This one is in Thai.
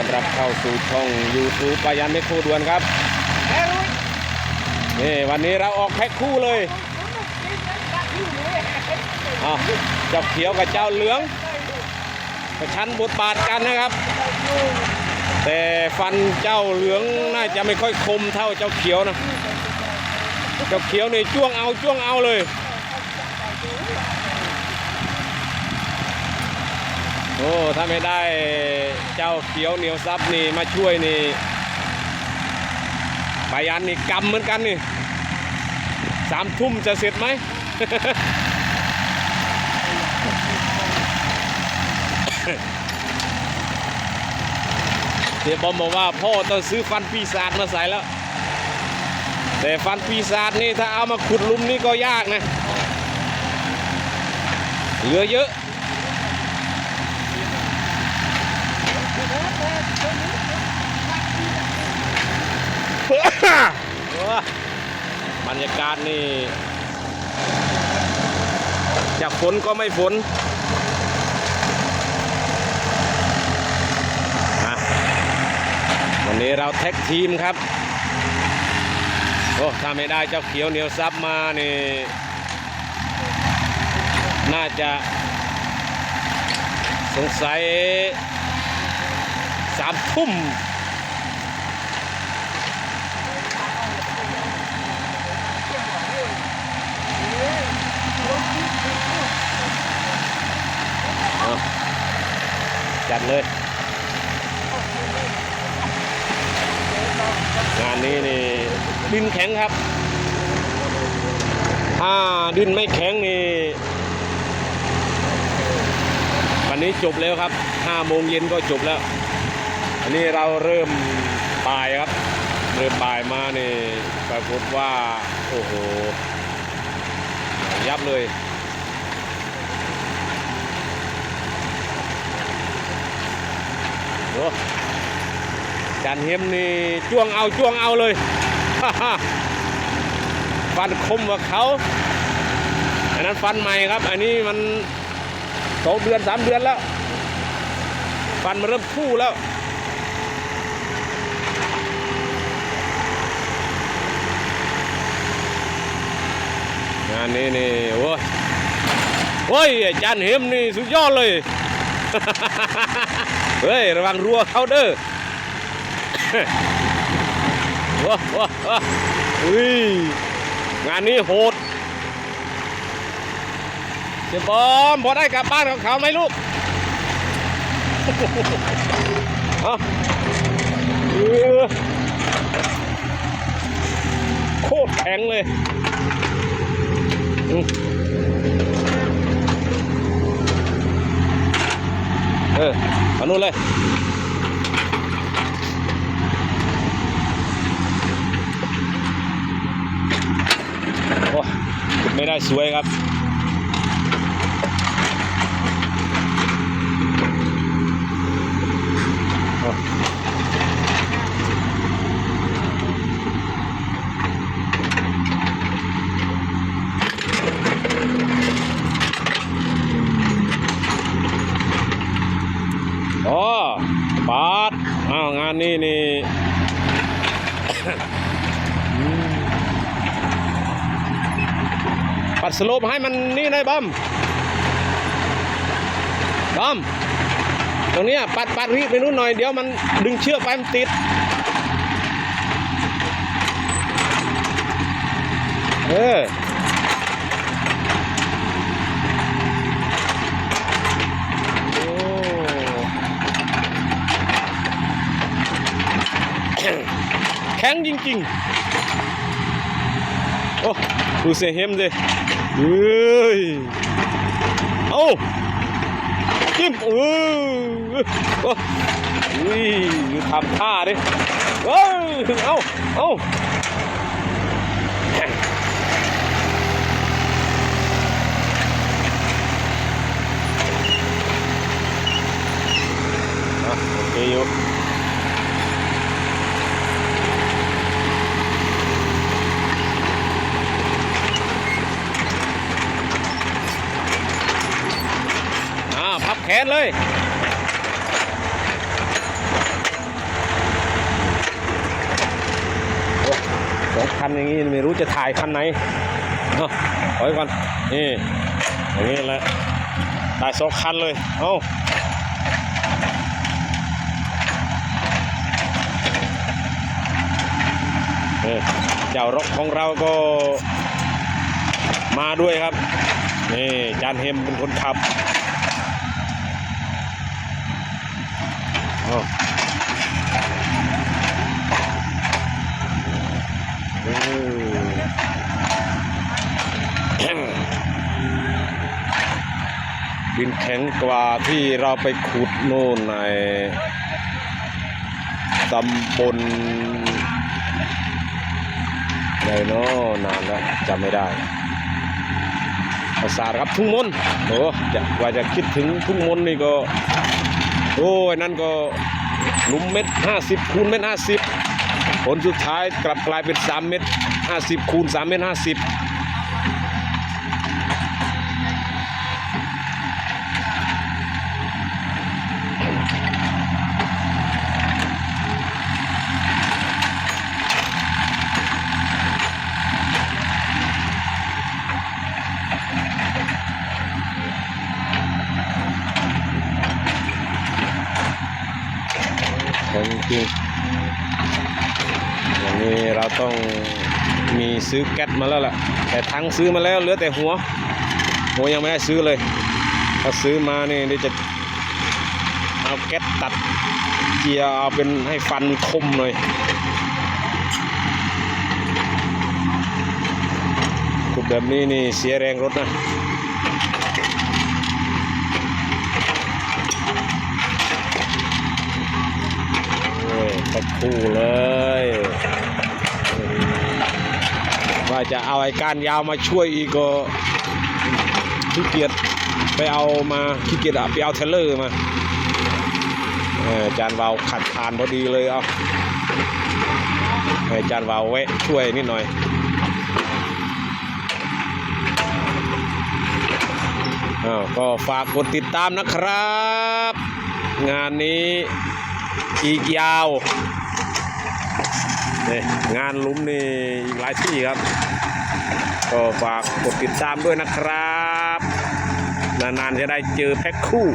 อนรับเข้าสู่ช่อง YouTube ปายันไม่คู่ด่วนครับนี่วันนี้เราออกแพ็คคู่เลยอ้าเจ้าเขียวกับเจ้าเหลืองประชันบทบาทกันนะครับ แต่ฟันเจ้าเหลืองน่าจะไม่ค่อยคมเท่าเจ้าเขียวนะ เจ้าเขียวนี่จ้วงเอาจ้วงเอาเลย โอ้ถ้าไม่ได้เจ้าเขียวเหนียวซับนี่มาช่วยนี่ปายันนี่กำเหมือนกันนี่สามทุ่มจะเสร็จไหมเสียวบอมบอกว่าพ่อต้องซื้อฟันปีศาจมาใส่แล้ว แต่ฟันปีศาจนี่ถ้าเอามาขุดลุมนี่ก็ยากนะ เหลือเยอะ โอ้บรรยา กาศนี่จากฝนก็ไม่ฝนวันนี้เราแท็กทีมครับ โอ้ถ้าไม่ได้เจ้าเขียวเหนียวซับมานี่น่าจะสงสัยสามทุ่ม เอาจัดเลย งานนี้นี่ดินแข็งครับ ถ้าดินไม่แข็งนี่ วันนี้จบแล้วครับ5โมงเย็นก็จบแล้ว อันนี้เราเริ่มบ่ายครับ เริ่มบ่ายมานี่ปรากฏว่า โอ้โห ยับเลย จันเฮมนี่จ้วงเอาจ้วงเอาเลยฟันคมกว่าเขาอันนั้นฟันใหม่ครับ อันนี้มันสองเดือนสามเดือนแล้ว ฟันมันเริ่มฟูแล้วงานนี้นี่โอ้ยโอ้ยอาจารย์เฮมนี่สุดยอดเลย เฮ้ย ระวังรัวเขาเด้อว้าว้าว้าอุ้ยงานนี้โหดเสียบอมพอได้กลับบ้านของเขาไหมลูกเอาเออโคตรแข็งเลยอืมเออ เอานู่นเลยโอ้ไม่ได้สวยครับโอ้โอ้ปาดอ้าวงานนี้นี่ ปัดสโลปให้มันนี่นอยบอมบอมตรงนี้ปัดปัดรีบไปนู่นหน่อยเดี๋ยวมันดึงเชือกไปมันติด เออแข็งจริง ๆ โอ้ดูเสียเฮมเลยเฮ้ยเอาจิ้มเออโอ้ยทำท่าดิเอ้ยเอาเอา แขนเลยสองพันอย่างนี้ไม่รู้จะถ่ายคันไหนเอาะถอยก่อนนี่อย่างนี้แหละถ่ายสองคันเลยเอาเจ้ารถของเราก็มาด้วยครับ นี่จานเฮมเป็นคนขับ ดินแข็งกว่าที่เราไปขุดโน่นในตำบลไหนเนาะนานแล้วจำไม่ได้ประสาทครับทุ่งมนโอ้จะกว่าจะคิดถึงทุ่งมนนี่ก็ โอ้ยนั่นก็หลุมเม็ดห้าสิบคูณเม็ดห้าสิบผลสุดท้ายกลับกลายเป็นสามเม็ดห้าสิบคูณสามเม็ดห้าสิบ อย่างนี้เราต้องมีซื้อแก๊สมาแล้วล่ะแต่ทั้งซื้อมาแล้วเหลือแต่หัว หัวยังไม่ได้ซื้อเลย ถ้าซื้อมานี่เดี๋ยวจะเอาแก๊สตัดเจียร์เอาเป็นให้ฟันคมหน่อยขุดแบบนี้นี่เสียแรงรถนะ โบคู่เลย ว่าจะเอาไอ้กานยาวมาช่วยอีกก็ขี้เกียจไปเอามาขี้เกียจอะไปเอาเทเลอร์มาออจานวาวขัดผ่านพอดีเลยเอาให้จานวาวแวะช่วยนิดหน่อยอ้าวก็ฝากกดติดตามนะครับ งานนี้อีกยาว นี่งานลุ้มนี่อีกหลายที่ครับ ก็ฝากกดติดตามด้วยนะครับ นานๆจะได้เจอแพ็คคู่